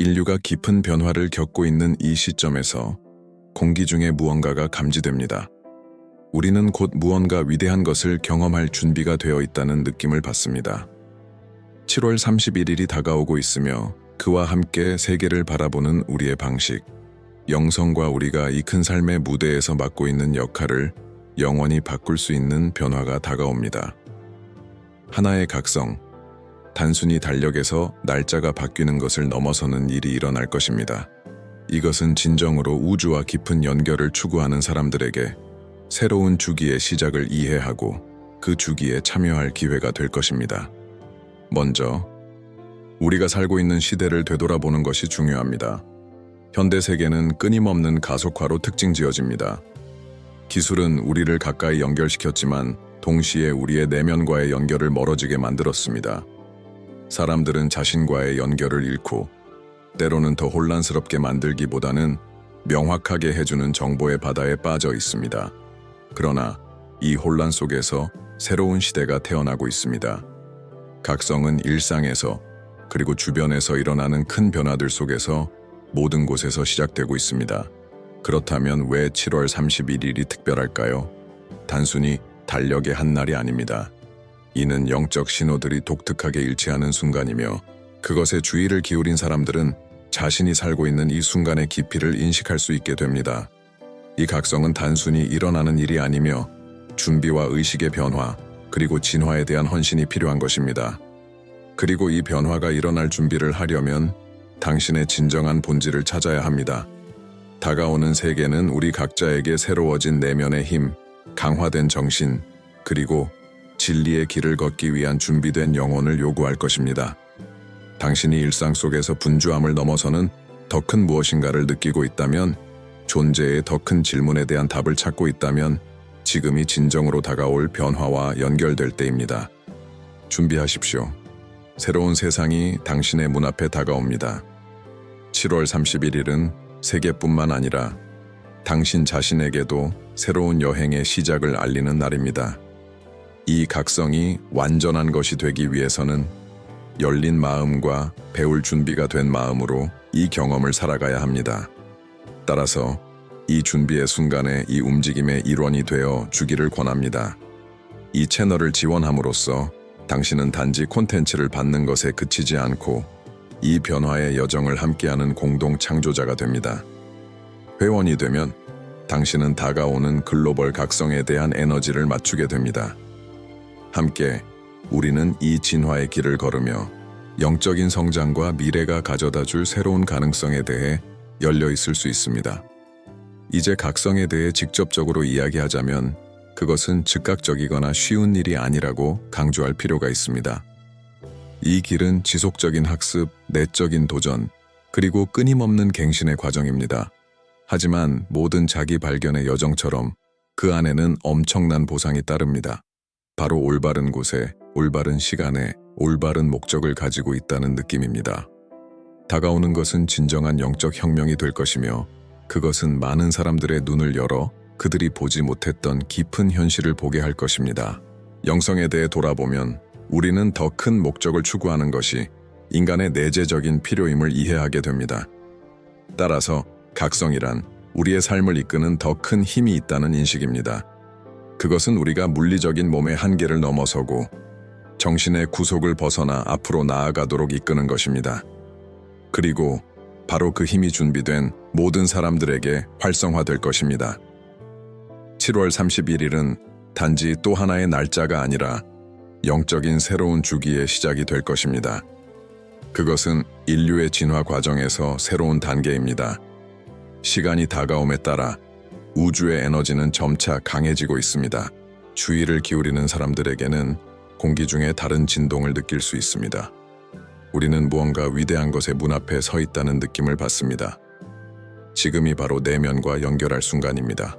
인류가 깊은 변화를 겪고 있는 이 시점에서 공기 중에 무언가가 감지됩니다. 우리는 곧 무언가 위대한 것을 경험할 준비가 되어 있다는 느낌을 받습니다. 7월 31일이 다가오고 있으며 그와 함께 세계를 바라보는 우리의 방식, 영성과 우리가 이 큰 삶의 무대에서 맡고 있는 역할을 영원히 바꿀 수 있는 변화가 다가옵니다. 하나의 각성, 단순히 달력에서 날짜가 바뀌는 것을 넘어서는 일이 일어날 것입니다. 이것은 진정으로 우주와 깊은 연결을 추구하는 사람들에게 새로운 주기의 시작을 이해하고 그 주기에 참여할 기회가 될 것입니다. 먼저, 우리가 살고 있는 시대를 되돌아보는 것이 중요합니다. 현대 세계는 끊임없는 가속화로 특징 지어집니다. 기술은 우리를 가까이 연결시켰지만 동시에 우리의 내면과의 연결을 멀어지게 만들었습니다. 사람들은 자신과의 연결을 잃고 때로는 더 혼란스럽게 만들기보다는 명확하게 해주는 정보의 바다에 빠져 있습니다. 그러나 이 혼란 속에서 새로운 시대가 태어나고 있습니다. 각성은 일상에서 그리고 주변에서 일어나는 큰 변화들 속에서 모든 곳에서 시작되고 있습니다. 그렇다면 왜 7월 31일이 특별할까요? 단순히 달력의 한 날이 아닙니다. 이는 영적 신호들이 독특하게 일치하는 순간이며 그것에 주의를 기울인 사람들은 자신이 살고 있는 이 순간의 깊이를 인식할 수 있게 됩니다. 이 각성은 단순히 일어나는 일이 아니며 준비와 의식의 변화, 그리고 진화에 대한 헌신이 필요한 것입니다. 그리고 이 변화가 일어날 준비를 하려면 당신의 진정한 본질을 찾아야 합니다. 다가오는 세계는 우리 각자에게 새로워진 내면의 힘, 강화된 정신, 그리고 진리의 길을 걷기 위한 준비된 영혼을 요구할 것입니다. 당신이 일상 속에서 분주함을 넘어서는 더 큰 무엇인가를 느끼고 있다면, 존재의 더 큰 질문에 대한 답을 찾고 있다면, 지금이 진정으로 다가올 변화와 연결될 때입니다. 준비하십시오. 새로운 세상이 당신의 문 앞에 다가옵니다. 7월 31일은 세계뿐만 아니라 당신 자신에게도 새로운 여행의 시작을 알리는 날입니다. 이 각성이 완전한 것이 되기 위해서는 열린 마음과 배울 준비가 된 마음으로 이 경험을 살아가야 합니다. 따라서 이 준비의 순간에 이 움직임의 일원이 되어 주기를 권합니다. 이 채널을 지원함으로써 당신은 단지 콘텐츠를 받는 것에 그치지 않고 이 변화의 여정을 함께하는 공동 창조자가 됩니다. 회원이 되면 당신은 다가오는 글로벌 각성에 대한 에너지를 맞추게 됩니다. 함께 우리는 이 진화의 길을 걸으며 영적인 성장과 미래가 가져다 줄 새로운 가능성에 대해 열려 있을 수 있습니다. 이제 각성에 대해 직접적으로 이야기하자면 그것은 즉각적이거나 쉬운 일이 아니라고 강조할 필요가 있습니다. 이 길은 지속적인 학습, 내적인 도전, 그리고 끊임없는 갱신의 과정입니다. 하지만 모든 자기 발견의 여정처럼 그 안에는 엄청난 보상이 따릅니다. 바로 올바른 곳에, 올바른 시간에, 올바른 목적을 가지고 있다는 느낌입니다. 다가오는 것은 진정한 영적 혁명이 될 것이며 그것은 많은 사람들의 눈을 열어 그들이 보지 못했던 깊은 현실을 보게 할 것입니다. 영성에 대해 돌아보면 우리는 더 큰 목적을 추구하는 것이 인간의 내재적인 필요임을 이해하게 됩니다. 따라서 각성이란 우리의 삶을 이끄는 더 큰 힘이 있다는 인식입니다. 그것은 우리가 물리적인 몸의 한계를 넘어서고 정신의 구속을 벗어나 앞으로 나아가도록 이끄는 것입니다. 그리고 바로 그 힘이 준비된 모든 사람들에게 활성화될 것입니다. 7월 31일은 단지 또 하나의 날짜가 아니라 영적인 새로운 주기의 시작이 될 것입니다. 그것은 인류의 진화 과정에서 새로운 단계입니다. 시간이 다가옴에 따라 우주의 에너지는 점차 강해지고 있습니다. 주의를 기울이는 사람들에게는 공기 중에 다른 진동을 느낄 수 있습니다. 우리는 무언가 위대한 것의 문 앞에 서 있다는 느낌을 받습니다. 지금이 바로 내면과 연결할 순간입니다.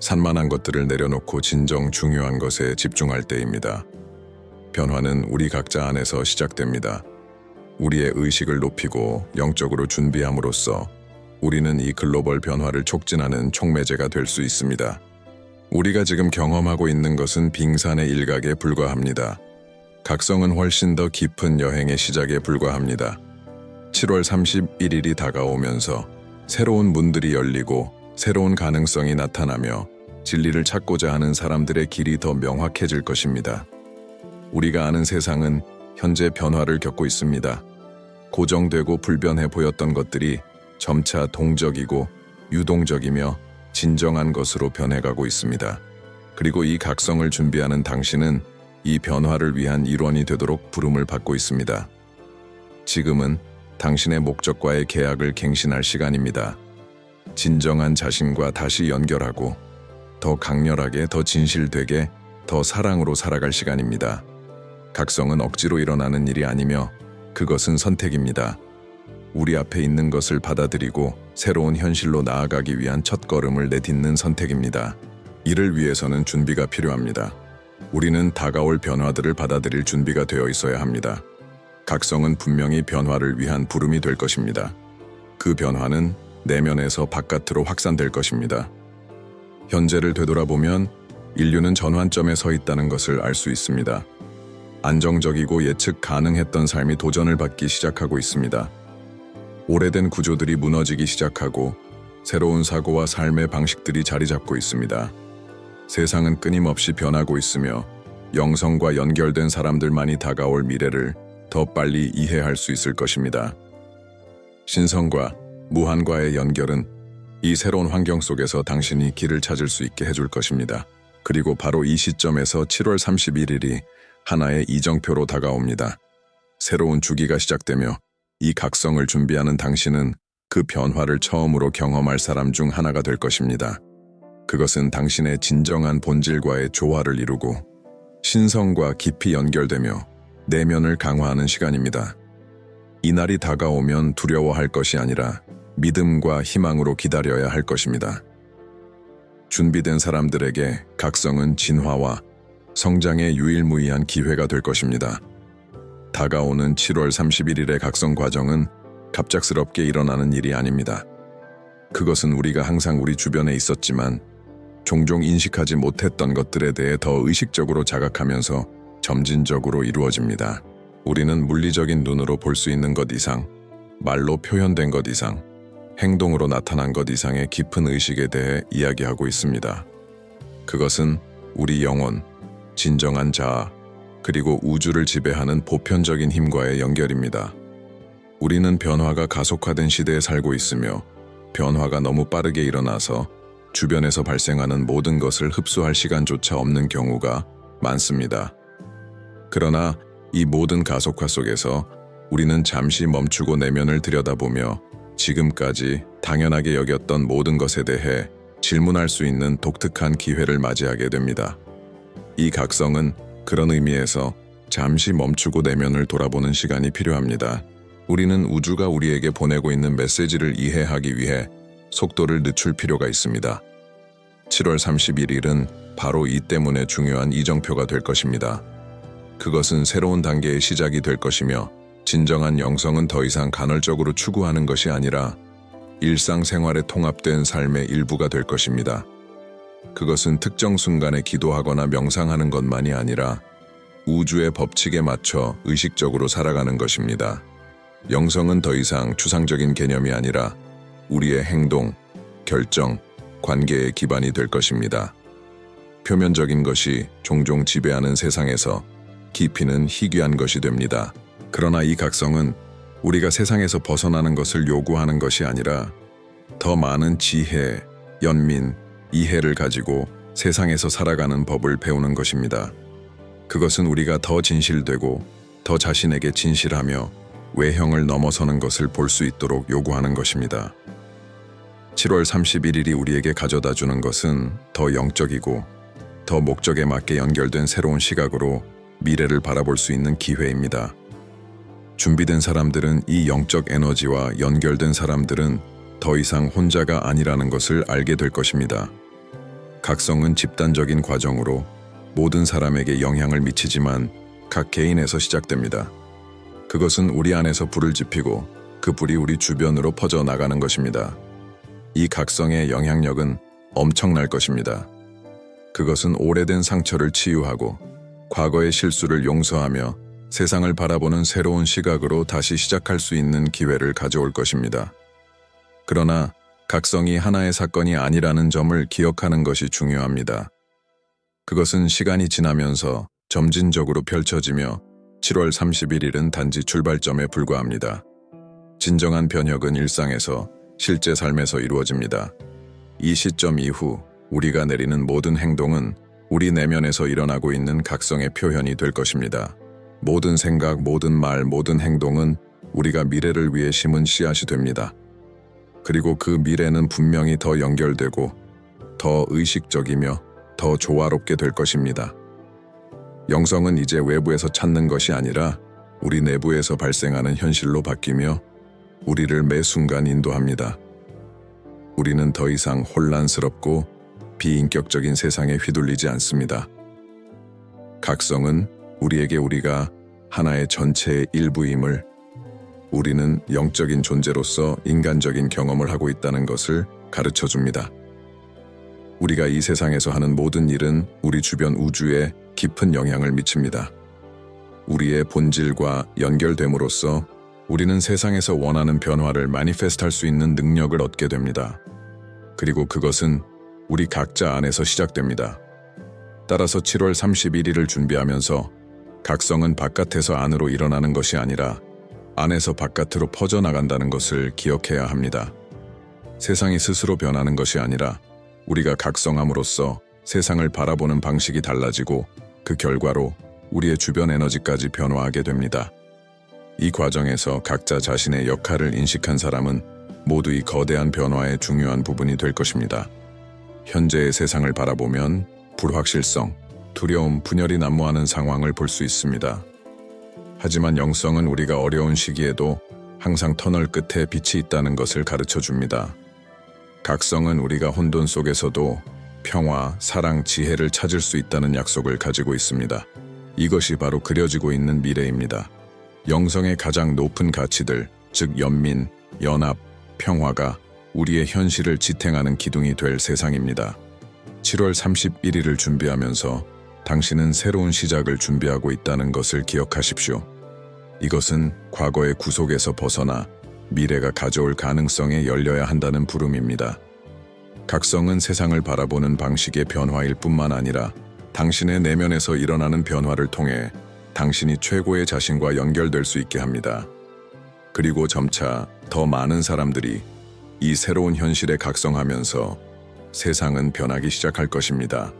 산만한 것들을 내려놓고 진정 중요한 것에 집중할 때입니다. 변화는 우리 각자 안에서 시작됩니다. 우리의 의식을 높이고 영적으로 준비함으로써 우리는 이 글로벌 변화를 촉진하는 촉매제가 될 수 있습니다. 우리가 지금 경험하고 있는 것은 빙산의 일각에 불과합니다. 각성은 훨씬 더 깊은 여행의 시작에 불과합니다. 7월 31일이 다가오면서 새로운 문들이 열리고 새로운 가능성이 나타나며 진리를 찾고자 하는 사람들의 길이 더 명확해질 것입니다. 우리가 아는 세상은 현재 변화를 겪고 있습니다. 고정되고 불변해 보였던 것들이 점차 동적이고 유동적이며 진정한 것으로 변해가고 있습니다. 그리고 이 각성을 준비하는 당신은 이 변화를 위한 일원이 되도록 부름을 받고 있습니다. 지금은 당신의 목적과의 계약을 갱신할 시간입니다. 진정한 자신과 다시 연결하고 더 강렬하게, 더 진실되게, 더 사랑으로 살아갈 시간입니다. 각성은 억지로 일어나는 일이 아니며 그것은 선택입니다. 우리 앞에 있는 것을 받아들이고 새로운 현실로 나아가기 위한 첫 걸음을 내딛는 선택입니다. 이를 위해서는 준비가 필요합니다. 우리는 다가올 변화들을 받아들일 준비가 되어 있어야 합니다. 각성은 분명히 변화를 위한 부름이 될 것입니다. 그 변화는 내면에서 바깥으로 확산될 것입니다. 현재를 되돌아보면 인류는 전환점에 서 있다는 것을 알 수 있습니다. 안정적이고 예측 가능했던 삶이 도전을 받기 시작하고 있습니다. 오래된 구조들이 무너지기 시작하고 새로운 사고와 삶의 방식들이 자리 잡고 있습니다. 세상은 끊임없이 변하고 있으며 영성과 연결된 사람들만이 다가올 미래를 더 빨리 이해할 수 있을 것입니다. 신성과 무한과의 연결은 이 새로운 환경 속에서 당신이 길을 찾을 수 있게 해줄 것입니다. 그리고 바로 이 시점에서 7월 31일이 하나의 이정표로 다가옵니다. 새로운 주기가 시작되며 이 각성을 준비하는 당신은 그 변화를 처음으로 경험할 사람 중 하나가 될 것입니다. 그것은 당신의 진정한 본질과의 조화를 이루고 신성과 깊이 연결되며 내면을 강화하는 시간입니다. 이날이 다가오면 두려워할 것이 아니라 믿음과 희망으로 기다려야 할 것입니다. 준비된 사람들에게 각성은 진화와 성장의 유일무이한 기회가 될 것입니다. 다가오는 7월 31일의 각성 과정은 갑작스럽게 일어나는 일이 아닙니다. 그것은 우리가 항상 우리 주변에 있었지만 종종 인식하지 못했던 것들에 대해 더 의식적으로 자각하면서 점진적으로 이루어집니다. 우리는 물리적인 눈으로 볼 수 있는 것 이상, 말로 표현된 것 이상, 행동으로 나타난 것 이상의 깊은 의식에 대해 이야기하고 있습니다. 그것은 우리 영혼, 진정한 자아, 그리고 우주를 지배하는 보편적인 힘과의 연결입니다. 우리는 변화가 가속화된 시대에 살고 있으며 변화가 너무 빠르게 일어나서 주변에서 발생하는 모든 것을 흡수할 시간조차 없는 경우가 많습니다. 그러나 이 모든 가속화 속에서 우리는 잠시 멈추고 내면을 들여다보며 지금까지 당연하게 여겼던 모든 것에 대해 질문할 수 있는 독특한 기회를 맞이하게 됩니다. 이 각성은 그런 의미에서 잠시 멈추고 내면을 돌아보는 시간이 필요합니다. 우리는 우주가 우리에게 보내고 있는 메시지를 이해하기 위해 속도를 늦출 필요가 있습니다. 7월 31일은 바로 이 때문에 중요한 이정표가 될 것입니다. 그것은 새로운 단계의 시작이 될 것이며 진정한 영성은 더 이상 간헐적으로 추구하는 것이 아니라 일상생활에 통합된 삶의 일부가 될 것입니다. 그것은 특정 순간에 기도하거나 명상하는 것만이 아니라 우주의 법칙에 맞춰 의식적으로 살아가는 것입니다. 영성은 더 이상 추상적인 개념이 아니라 우리의 행동, 결정, 관계의 기반이 될 것입니다. 표면적인 것이 종종 지배하는 세상에서 깊이는 희귀한 것이 됩니다. 그러나 이 각성은 우리가 세상에서 벗어나는 것을 요구하는 것이 아니라 더 많은 지혜, 연민, 이해를 가지고 세상에서 살아가는 법을 배우는 것입니다. 그것은 우리가 더 진실되고 더 자신에게 진실하며 외형을 넘어서는 것을 볼 수 있도록 요구하는 것입니다. 7월 31일이 우리에게 가져다 주는 것은 더 영적이고 더 목적에 맞게 연결된 새로운 시각으로 미래를 바라볼 수 있는 기회입니다. 준비된 사람들은 이 영적 에너지와 연결된 사람들은 더 이상 혼자가 아니라는 것을 알게 될 것입니다. 각성은 집단적인 과정으로 모든 사람에게 영향을 미치지만 각 개인에서 시작됩니다. 그것은 우리 안에서 불을 지피고 그 불이 우리 주변으로 퍼져 나가는 것입니다. 이 각성의 영향력은 엄청날 것입니다. 그것은 오래된 상처를 치유하고 과거의 실수를 용서하며 세상을 바라보는 새로운 시각으로 다시 시작할 수 있는 기회를 가져올 것입니다. 그러나 각성이 하나의 사건이 아니라는 점을 기억하는 것이 중요합니다. 그것은 시간이 지나면서 점진적으로 펼쳐지며 7월 31일은 단지 출발점에 불과합니다. 진정한 변혁은 일상에서 실제 삶에서 이루어집니다. 이 시점 이후 우리가 내리는 모든 행동은 우리 내면에서 일어나고 있는 각성의 표현이 될 것입니다. 모든 생각, 모든 말, 모든 행동은 우리가 미래를 위해 심은 씨앗이 됩니다. 그리고 그 미래는 분명히 더 연결되고 더 의식적이며 더 조화롭게 될 것입니다. 영성은 이제 외부에서 찾는 것이 아니라 우리 내부에서 발생하는 현실로 바뀌며 우리를 매 순간 인도합니다. 우리는 더 이상 혼란스럽고 비인격적인 세상에 휘둘리지 않습니다. 각성은 우리에게 우리가 하나의 전체의 일부임을 우리는 영적인 존재로서 인간적인 경험을 하고 있다는 것을 가르쳐 줍니다. 우리가 이 세상에서 하는 모든 일은 우리 주변 우주에 깊은 영향을 미칩니다. 우리의 본질과 연결됨으로써 우리는 세상에서 원하는 변화를 마니페스트 할수 있는 능력을 얻게 됩니다. 그리고 그것은 우리 각자 안에서 시작됩니다. 따라서 7월 31일을 준비하면서 각성은 바깥에서 안으로 일어나는 것이 아니라 안에서 바깥으로 퍼져나간다는 것을 기억해야 합니다. 세상이 스스로 변하는 것이 아니라 우리가 각성함으로써 세상을 바라보는 방식이 달라지고 그 결과로 우리의 주변 에너지까지 변화하게 됩니다. 이 과정에서 각자 자신의 역할을 인식한 사람은 모두 이 거대한 변화의 중요한 부분이 될 것입니다. 현재의 세상을 바라보면 불확실성, 두려움, 분열이 난무하는 상황을 볼 수 있습니다. 하지만 영성은 우리가 어려운 시기에도 항상 터널 끝에 빛이 있다는 것을 가르쳐 줍니다. 각성은 우리가 혼돈 속에서도 평화, 사랑, 지혜를 찾을 수 있다는 약속을 가지고 있습니다. 이것이 바로 그려지고 있는 미래입니다. 영성의 가장 높은 가치들, 즉 연민, 연합, 평화가 우리의 현실을 지탱하는 기둥이 될 세상입니다. 7월 31일을 준비하면서 당신은 새로운 시작을 준비하고 있다는 것을 기억하십시오. 이것은 과거의 구속에서 벗어나 미래가 가져올 가능성에 열려야 한다는 부름입니다. 각성은 세상을 바라보는 방식의 변화일 뿐만 아니라 당신의 내면에서 일어나는 변화를 통해 당신이 최고의 자신과 연결될 수 있게 합니다. 그리고 점차 더 많은 사람들이 이 새로운 현실에 각성하면서 세상은 변하기 시작할 것입니다.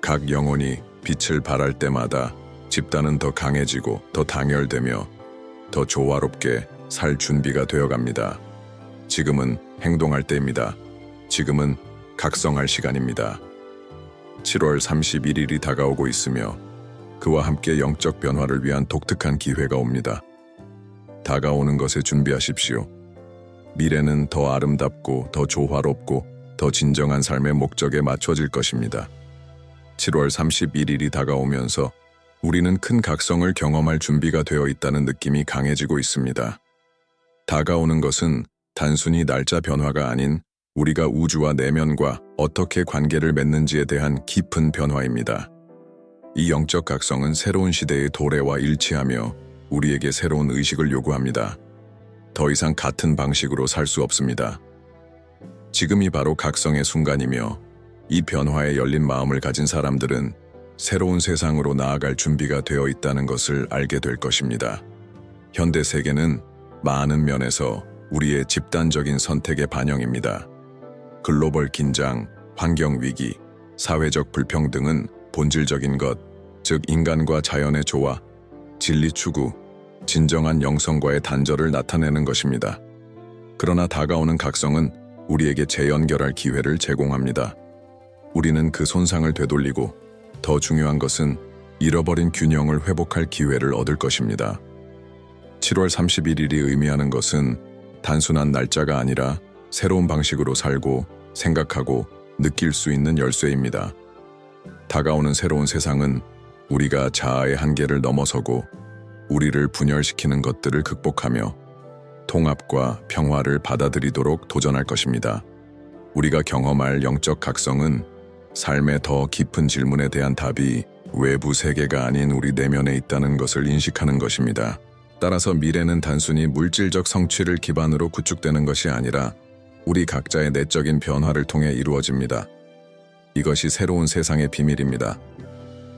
각 영혼이 빛을 발할 때마다 집단은 더 강해지고 더 당열되며 더 조화롭게 살 준비가 되어 갑니다. 지금은 행동할 때입니다. 지금은 각성할 시간입니다. 7월 31일이 다가오고 있으며 그와 함께 영적 변화를 위한 독특한 기회가 옵니다. 다가오는 것에 준비하십시오. 미래는 더 아름답고 더 조화롭고 더 진정한 삶의 목적에 맞춰질 것입니다. 7월 31일이 다가오면서 우리는 큰 각성을 경험할 준비가 되어 있다는 느낌이 강해지고 있습니다. 다가오는 것은 단순히 날짜 변화가 아닌 우리가 우주와 내면과 어떻게 관계를 맺는지에 대한 깊은 변화입니다. 이 영적 각성은 새로운 시대의 도래와 일치하며 우리에게 새로운 의식을 요구합니다. 더 이상 같은 방식으로 살 수 없습니다. 지금이 바로 각성의 순간이며 이 변화에 열린 마음을 가진 사람들은 새로운 세상으로 나아갈 준비가 되어 있다는 것을 알게 될 것입니다. 현대 세계는 많은 면에서 우리의 집단적인 선택의 반영입니다. 글로벌 긴장, 환경 위기, 사회적 불평등은 본질적인 것, 즉 인간과 자연의 조화, 진리 추구, 진정한 영성과의 단절을 나타내는 것입니다. 그러나 다가오는 각성은 우리에게 재연결할 기회를 제공합니다. 우리는 그 손상을 되돌리고 더 중요한 것은 잃어버린 균형을 회복할 기회를 얻을 것입니다. 7월 31일이 의미하는 것은 단순한 날짜가 아니라 새로운 방식으로 살고 생각하고 느낄 수 있는 열쇠입니다. 다가오는 새로운 세상은 우리가 자아의 한계를 넘어서고 우리를 분열시키는 것들을 극복하며 통합과 평화를 받아들이도록 도전할 것입니다. 우리가 경험할 영적 각성은 삶의 더 깊은 질문에 대한 답이 외부 세계가 아닌 우리 내면에 있다는 것을 인식하는 것입니다. 따라서 미래는 단순히 물질적 성취를 기반으로 구축되는 것이 아니라 우리 각자의 내적인 변화를 통해 이루어집니다. 이것이 새로운 세상의 비밀입니다.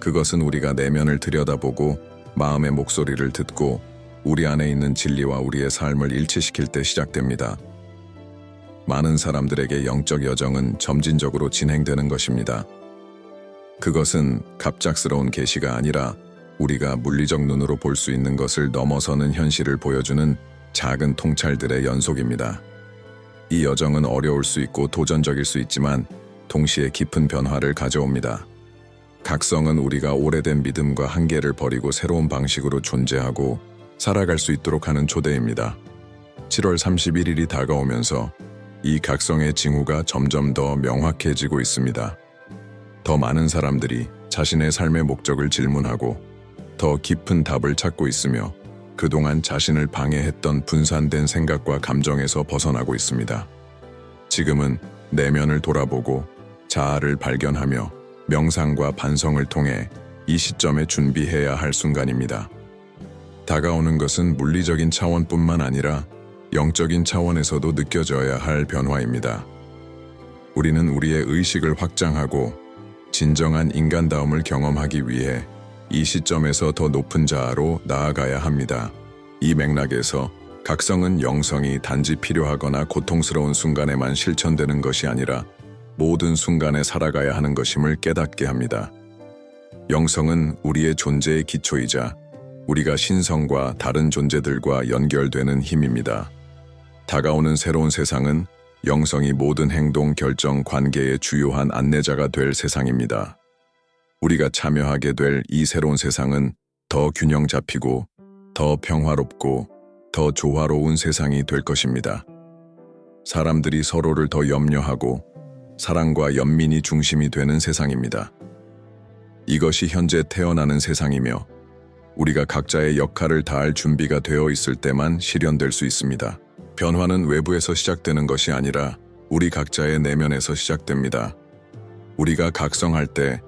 그것은 우리가 내면을 들여다보고 마음의 목소리를 듣고 우리 안에 있는 진리와 우리의 삶을 일치시킬 때 시작됩니다. 많은 사람들에게 영적 여정은 점진적으로 진행되는 것입니다. 그것은 갑작스러운 계시가 아니라 우리가 물리적 눈으로 볼 수 있는 것을 넘어서는 현실을 보여주는 작은 통찰들의 연속입니다. 이 여정은 어려울 수 있고 도전적일 수 있지만 동시에 깊은 변화를 가져옵니다. 각성은 우리가 오래된 믿음과 한계를 버리고 새로운 방식으로 존재하고 살아갈 수 있도록 하는 초대입니다. 7월 31일이 다가오면서 이 각성의 징후가 점점 더 명확해지고 있습니다. 더 많은 사람들이 자신의 삶의 목적을 질문하고 더 깊은 답을 찾고 있으며 그동안 자신을 방해했던 분산된 생각과 감정에서 벗어나고 있습니다. 지금은 내면을 돌아보고 자아를 발견하며 명상과 반성을 통해 이 시점에 준비해야 할 순간입니다. 다가오는 것은 물리적인 차원뿐만 아니라 영적인 차원에서도 느껴져야 할 변화입니다. 우리는 우리의 의식을 확장하고 진정한 인간다움을 경험하기 위해 이 시점에서 더 높은 자아로 나아가야 합니다. 이 맥락에서 각성은 영성이 단지 필요하거나 고통스러운 순간에만 실천되는 것이 아니라 모든 순간에 살아가야 하는 것임을 깨닫게 합니다. 영성은 우리의 존재의 기초이자 우리가 신성과 다른 존재들과 연결되는 힘입니다. 다가오는 새로운 세상은 영성이 모든 행동, 결정, 관계의 주요한 안내자가 될 세상입니다. 우리가 참여하게 될 이 새로운 세상은 더 균형 잡히고 더 평화롭고 더 조화로운 세상이 될 것입니다. 사람들이 서로를 더 염려하고 사랑과 연민이 중심이 되는 세상입니다. 이것이 현재 태어나는 세상이며 우리가 각자의 역할을 다할 준비가 되어 있을 때만 실현될 수 있습니다. 변화는 외부에서 시작되는 것이 아니라 우리 각자의 내면에서 시작됩니다. 우리가 각성할 때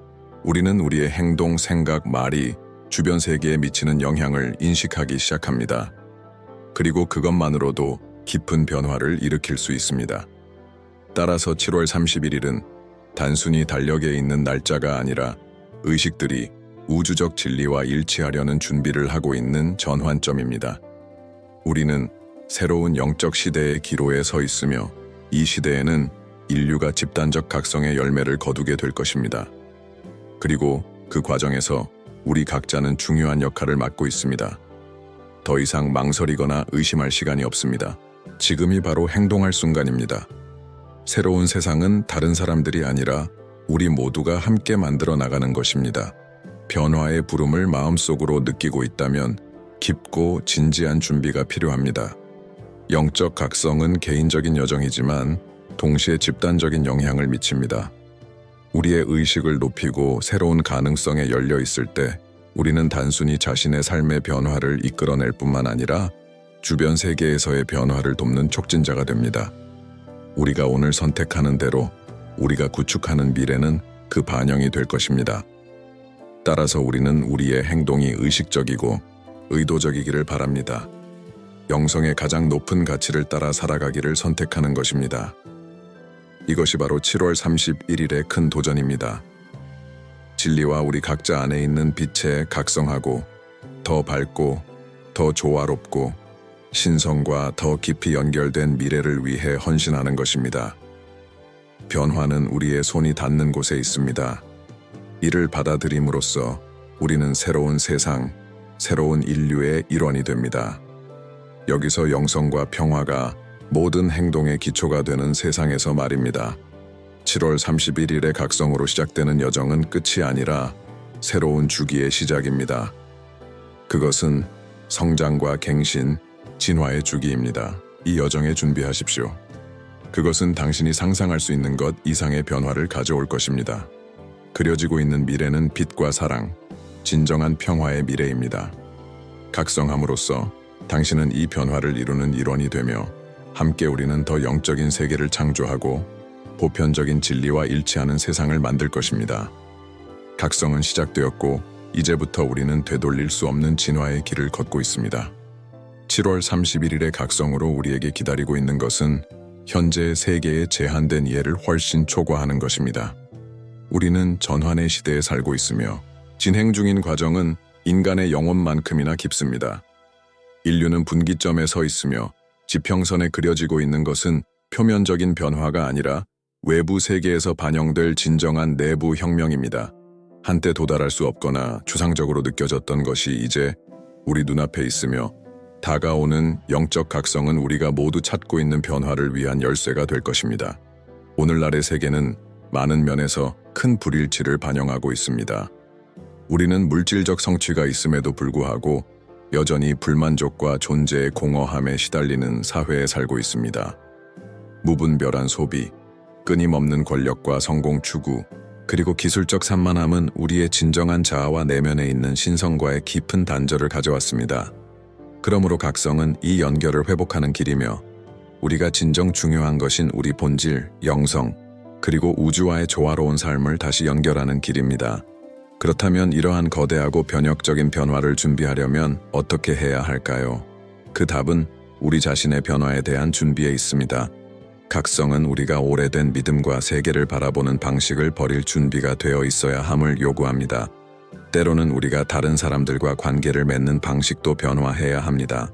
우리는 우리의 행동, 생각, 말이 주변 세계에 미치는 영향을 인식하기 시작합니다. 그리고 그것만으로도 깊은 변화를 일으킬 수 있습니다. 따라서 7월 31일은 단순히 달력에 있는 날짜가 아니라 의식들이 우주적 진리와 일치하려는 준비를 하고 있는 전환점입니다. 우리는 새로운 영적 시대의 기로에 서 있으며 이 시대에는 인류가 집단적 각성의 열매를 거두게 될 것입니다. 그리고 그 과정에서 우리 각자는 중요한 역할을 맡고 있습니다. 더 이상 망설이거나 의심할 시간이 없습니다. 지금이 바로 행동할 순간입니다. 새로운 세상은 다른 사람들이 아니라 우리 모두가 함께 만들어 나가는 것입니다. 변화의 부름을 마음속으로 느끼고 있다면 깊고 진지한 준비가 필요합니다. 영적 각성은 개인적인 여정이지만 동시에 집단적인 영향을 미칩니다. 우리의 의식을 높이고 새로운 가능성에 열려 있을 때 우리는 단순히 자신의 삶의 변화를 이끌어낼 뿐만 아니라 주변 세계에서의 변화를 돕는 촉진자가 됩니다. 우리가 오늘 선택하는 대로 우리가 구축하는 미래는 그 반영이 될 것입니다. 따라서 우리는 우리의 행동이 의식적이고 의도적이기를 바랍니다. 영성의 가장 높은 가치를 따라 살아가기를 선택하는 것입니다. 이것이 바로 7월 31일의 큰 도전입니다. 진리와 우리 각자 안에 있는 빛에 각성하고 더 밝고 더 조화롭고 신성과 더 깊이 연결된 미래를 위해 헌신하는 것입니다. 변화는 우리의 손이 닿는 곳에 있습니다. 이를 받아들임으로써 우리는 새로운 세상, 새로운 인류의 일원이 됩니다. 여기서 영성과 평화가 모든 행동의 기초가 되는 세상에서 말입니다. 7월 31일의 각성으로 시작되는 여정은 끝이 아니라 새로운 주기의 시작입니다. 그것은 성장과 갱신, 진화의 주기입니다. 이 여정에 준비하십시오. 그것은 당신이 상상할 수 있는 것 이상의 변화를 가져올 것입니다. 그려지고 있는 미래는 빛과 사랑, 진정한 평화의 미래입니다. 각성함으로써 당신은 이 변화를 이루는 일원이 되며 함께 우리는 더 영적인 세계를 창조하고 보편적인 진리와 일치하는 세상을 만들 것입니다. 각성은 시작되었고 이제부터 우리는 되돌릴 수 없는 진화의 길을 걷고 있습니다. 7월 31일의 각성으로 우리에게 기다리고 있는 것은 현재 세계의 제한된 이해를 훨씬 초과하는 것입니다. 우리는 전환의 시대에 살고 있으며 진행 중인 과정은 인간의 영혼만큼이나 깊습니다. 인류는 분기점에 서 있으며 지평선에 그려지고 있는 것은 표면적인 변화가 아니라 외부 세계에서 반영될 진정한 내부 혁명입니다. 한때 도달할 수 없거나 추상적으로 느껴졌던 것이 이제 우리 눈앞에 있으며 다가오는 영적 각성은 우리가 모두 찾고 있는 변화를 위한 열쇠가 될 것입니다. 오늘날의 세계는 많은 면에서 큰 불일치를 반영하고 있습니다. 우리는 물질적 성취가 있음에도 불구하고 여전히 불만족과 존재의 공허함에 시달리는 사회에 살고 있습니다. 무분별한 소비, 끊임없는 권력과 성공 추구, 그리고 기술적 산만함은 우리의 진정한 자아와 내면에 있는 신성과의 깊은 단절을 가져왔습니다. 그러므로 각성은 이 연결을 회복하는 길이며 우리가 진정 중요한 것인 우리 본질, 영성, 그리고 우주와의 조화로운 삶을 다시 연결하는 길입니다. 그렇다면 이러한 거대하고 변혁적인 변화를 준비하려면 어떻게 해야 할까요? 그 답은 우리 자신의 변화에 대한 준비에 있습니다. 각성은 우리가 오래된 믿음과 세계를 바라보는 방식을 버릴 준비가 되어 있어야 함을 요구합니다. 때로는 우리가 다른 사람들과 관계를 맺는 방식도 변화해야 합니다.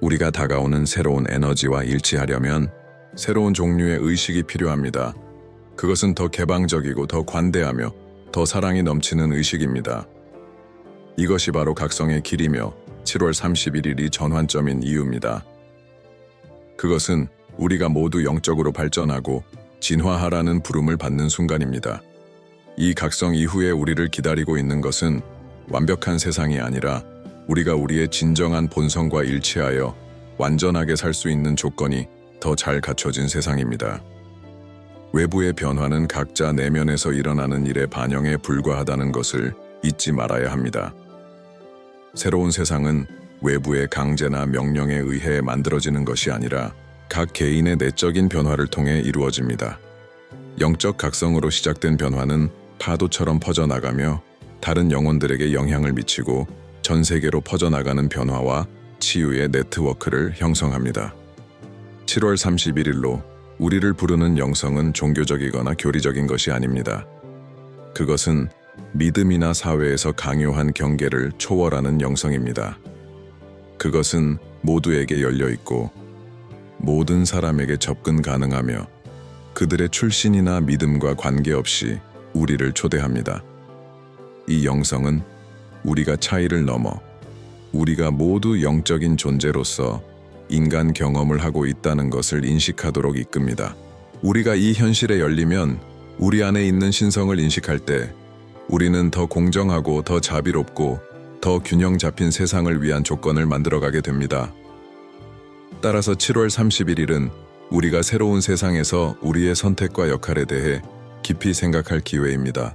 우리가 다가오는 새로운 에너지와 일치하려면 새로운 종류의 의식이 필요합니다. 그것은 더 개방적이고 더 관대하며 더 사랑이 넘치는 의식입니다. 이것이 바로 각성의 길이며 7월 31일이 전환점인 이유입니다. 그것은 우리가 모두 영적으로 발전하고 진화하라는 부름을 받는 순간입니다. 이 각성 이후에 우리를 기다리고 있는 것은 완벽한 세상이 아니라 우리가 우리의 진정한 본성과 일치하여 완전하게 살 수 있는 조건이 더 잘 갖춰진 세상입니다. 외부의 변화는 각자 내면에서 일어나는 일의 반영에 불과하다는 것을 잊지 말아야 합니다. 새로운 세상은 외부의 강제나 명령에 의해 만들어지는 것이 아니라 각 개인의 내적인 변화를 통해 이루어집니다. 영적 각성으로 시작된 변화는 파도처럼 퍼져나가며 다른 영혼들에게 영향을 미치고 전 세계로 퍼져나가는 변화와 치유의 네트워크를 형성합니다. 7월 31일로 우리를 부르는 영성은 종교적이거나 교리적인 것이 아닙니다. 그것은 믿음이나 사회에서 강요한 경계를 초월하는 영성입니다. 그것은 모두에게 열려 있고 모든 사람에게 접근 가능하며 그들의 출신이나 믿음과 관계없이 우리를 초대합니다. 이 영성은 우리가 차이를 넘어 우리가 모두 영적인 존재로서 인간 경험을 하고 있다는 것을 인식하도록 이끕니다. 우리가 이 현실에 열리면 우리 안에 있는 신성을 인식할 때 우리는 더 공정하고 더 자비롭고 더 균형 잡힌 세상을 위한 조건을 만들어가게 됩니다. 따라서 7월 31일은 우리가 새로운 세상에서 우리의 선택과 역할에 대해 깊이 생각할 기회입니다.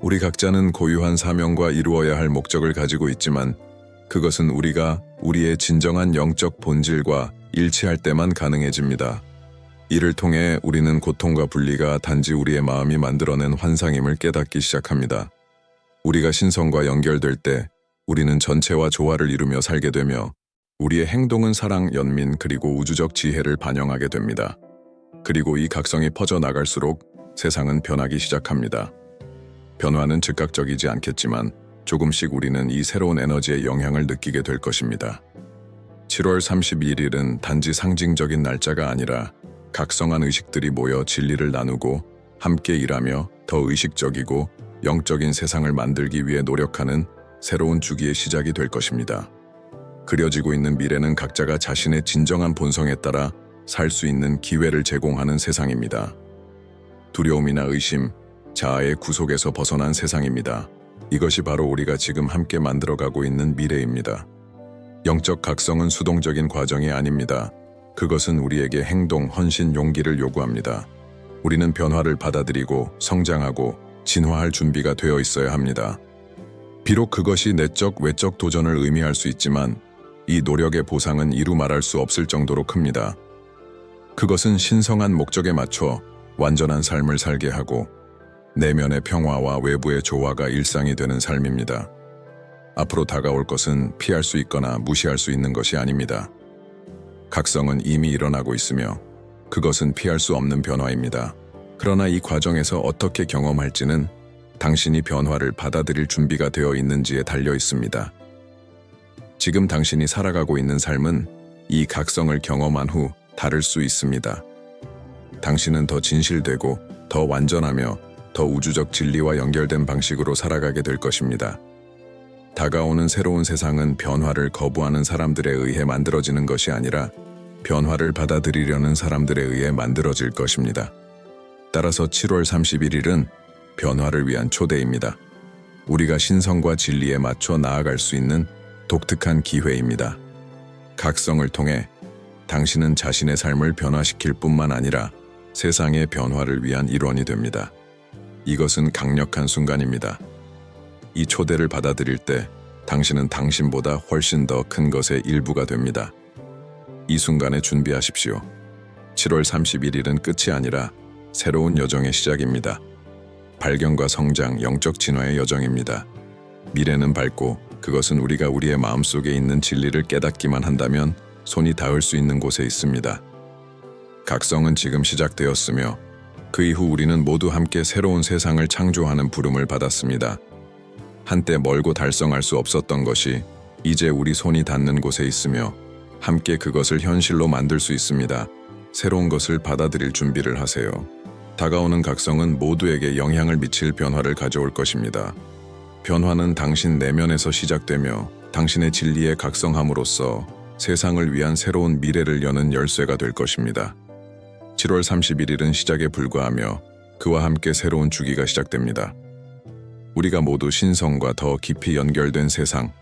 우리 각자는 고유한 사명과 이루어야 할 목적을 가지고 있지만 그것은 우리가 우리의 진정한 영적 본질과 일치할 때만 가능해집니다. 이를 통해 우리는 고통과 분리가 단지 우리의 마음이 만들어낸 환상임을 깨닫기 시작합니다. 우리가 신성과 연결될 때 우리는 전체와 조화를 이루며 살게 되며 우리의 행동은 사랑, 연민, 그리고 우주적 지혜를 반영하게 됩니다. 그리고 이 각성이 퍼져나갈수록 세상은 변하기 시작합니다. 변화는 즉각적이지 않겠지만 조금씩 우리는 이 새로운 에너지의 영향을 느끼게 될 것입니다. 7월 31일은 단지 상징적인 날짜가 아니라 각성한 의식들이 모여 진리를 나누고 함께 일하며 더 의식적이고 영적인 세상을 만들기 위해 노력하는 새로운 주기의 시작이 될 것입니다. 그려지고 있는 미래는 각자가 자신의 진정한 본성에 따라 살 수 있는 기회를 제공하는 세상입니다. 두려움이나 의심, 자아의 구속에서 벗어난 세상입니다. 이것이 바로 우리가 지금 함께 만들어가고 있는 미래입니다. 영적 각성은 수동적인 과정이 아닙니다. 그것은 우리에게 행동, 헌신, 용기를 요구합니다. 우리는 변화를 받아들이고 성장하고 진화할 준비가 되어 있어야 합니다. 비록 그것이 내적, 외적 도전을 의미할 수 있지만 이 노력의 보상은 이루 말할 수 없을 정도로 큽니다. 그것은 신성한 목적에 맞춰 완전한 삶을 살게 하고 내면의 평화와 외부의 조화가 일상이 되는 삶입니다. 앞으로 다가올 것은 피할 수 있거나 무시할 수 있는 것이 아닙니다. 각성은 이미 일어나고 있으며 그것은 피할 수 없는 변화입니다. 그러나 이 과정에서 어떻게 경험할지는 당신이 변화를 받아들일 준비가 되어 있는지에 달려 있습니다. 지금 당신이 살아가고 있는 삶은 이 각성을 경험한 후 다를 수 있습니다. 당신은 더 진실되고 더 완전하며 더 우주적 진리와 연결된 방식으로 살아가게 될 것입니다. 다가오는 새로운 세상은 변화를 거부하는 사람들에 의해 만들어지는 것이 아니라 변화를 받아들이려는 사람들에 의해 만들어질 것입니다. 따라서 7월 31일은 변화를 위한 초대입니다. 우리가 신성과 진리에 맞춰 나아갈 수 있는 독특한 기회입니다. 각성을 통해 당신은 자신의 삶을 변화시킬 뿐만 아니라 세상의 변화를 위한 일원이 됩니다. 이것은 강력한 순간입니다. 이 초대를 받아들일 때 당신은 당신보다 훨씬 더 큰 것의 일부가 됩니다. 이 순간에 준비하십시오. 7월 31일은 끝이 아니라 새로운 여정의 시작입니다. 발견과 성장, 영적 진화의 여정입니다. 미래는 밝고 그것은 우리가 우리의 마음속에 있는 진리를 깨닫기만 한다면 손이 닿을 수 있는 곳에 있습니다. 각성은 지금 시작되었으며 그 이후 우리는 모두 함께 새로운 세상을 창조하는 부름을 받았습니다. 한때 멀고 달성할 수 없었던 것이 이제 우리 손이 닿는 곳에 있으며 함께 그것을 현실로 만들 수 있습니다. 새로운 것을 받아들일 준비를 하세요. 다가오는 각성은 모두에게 영향을 미칠 변화를 가져올 것입니다. 변화는 당신 내면에서 시작되며 당신의 진리에 각성함으로써 세상을 위한 새로운 미래를 여는 열쇠가 될 것입니다. 7월 31일은 시작에 불과하며 그와 함께 새로운 주기가 시작됩니다. 우리가 모두 신성과 더 깊이 연결된 세상,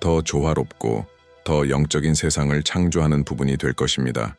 더 조화롭고 더 영적인 세상을 창조하는 부분이 될 것입니다.